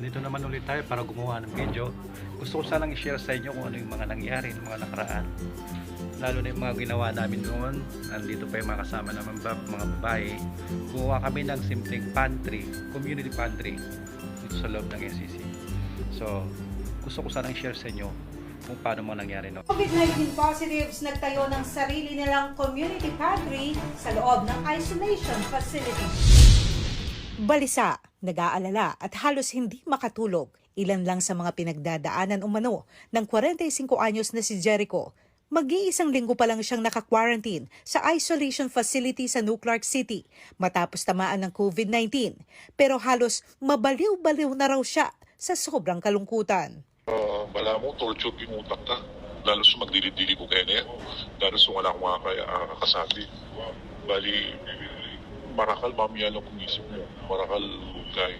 Dito naman ulit tayo para gumawa ng video. Gusto ko sanang i-share sa inyo kung ano yung mga nangyari ng mga nakaraan. Lalo na yung mga ginawa namin noon. Nandito pa yung mga kasama naman ba, mga babae. Gumawa kami ng simpleng pantry, community pantry dito sa loob ng SEC. So, gusto ko sanang i-share sa inyo kung paano mo nangyari noon. COVID-19 positives nagtayo ng sarili nilang community pantry sa loob ng isolation facility. Balisa, nag-aalala at halos hindi makatulog. Ilan lang sa mga pinagdadaanan umano ng 45 anyos na si Jericho. Mag-iisang linggo pa lang siyang naka-quarantine sa isolation facility sa New Clark City matapos tamaan ng COVID-19. Pero halos mabaliw-baliw na raw siya sa sobrang kalungkutan. Uh, bala mo, torture yung utak ka. Lalo sa magdilid-dili ko kaya na yan. Lalo sa wala akong uh, kasabi. Bali, marakal mamaya lang kung isip mo. Marakal kay.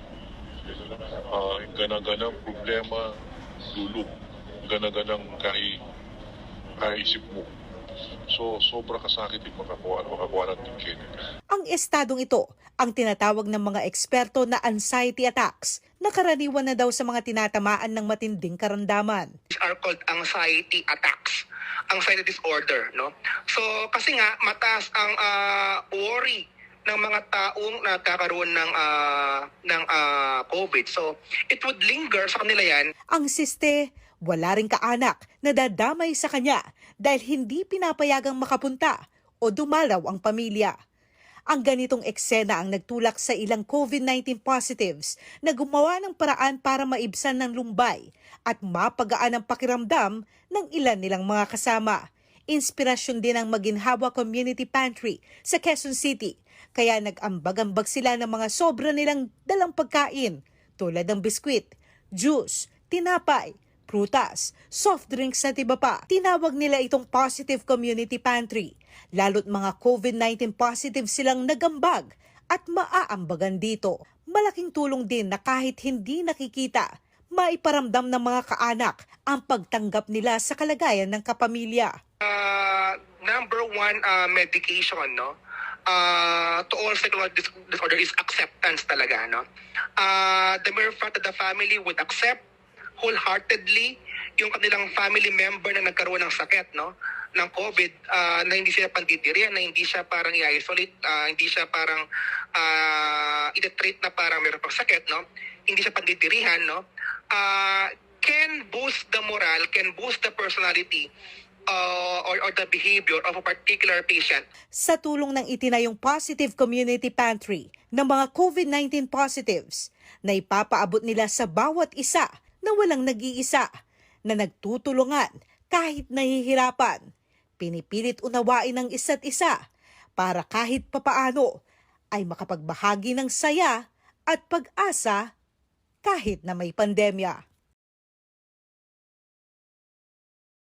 Uh, gana-ganang problema, lulog. Gana-ganang kay kaisip mo. So, sobra kasakit yung makakuha, makakuha ng tingkin. Ang estadong ito ang tinatawag ng mga eksperto na anxiety attacks na karaniwan na daw sa mga tinatamaan ng matinding karamdaman. These are called anxiety attacks, anxiety disorder, no? So kasi nga mataas ang ah, worry ng mga taong nagkakaroon ng ah, ng ah, COVID. So it would linger sa kanila 'yan Ang siste, wala ring kaanak na dadamay sa kanya dahil hindi pinapayagang makapunta o dumalaw ang pamilya. Ang ganitong eksena ang nagtulak sa ilang COVID-19 positives na gumawa ng paraan para maibsan ng lumbay at mapagaan ang pakiramdam ng ilan nilang mga kasama. Inspirasyon din ang Maginhawa Community Pantry sa Quezon City kaya nag-ambag-ambag sila ng mga sobra nilang dalang pagkain tulad ng biskwit, juice, tinapay, prutas, soft drinks at iba pa. Tinawag nila itong Positive Community Pantry. Lalo't mga COVID-19 positive silang nagambag at maaambagan dito. Malaking tulong din na kahit hindi nakikita, maiparamdam ng mga kaanak ang pagtanggap nila sa kalagayan ng kapamilya. uh, number one uh, medication, no? Uh, to all psychological dis- disorder is acceptance talaga, no? Uh, the mere fact that the family would accept wholeheartedly yung kanilang family member na nagkaroon ng sakit, no? ng COVID, uh, na hindi sila pandidirian, na hindi siya parang i-isolate, uh, hindi siya parang uh, i-treat na parang meron pang sakit, no? Hindi siya pandidirihan, no? Uh, can boost the moral, can boost the personality uh, or, or the behavior of a particular patient. Sa tulong ng itinayong Positive Community Pantry ng mga COVID-19 positives na ipapaabot nila sa bawat isa na walang nag-iisa na nagtutulungan kahit nahihirapan. Pinipilit unawain ng isa't isa para kahit papaano ay makapagbahagi ng saya at pag-asa kahit na may pandemya.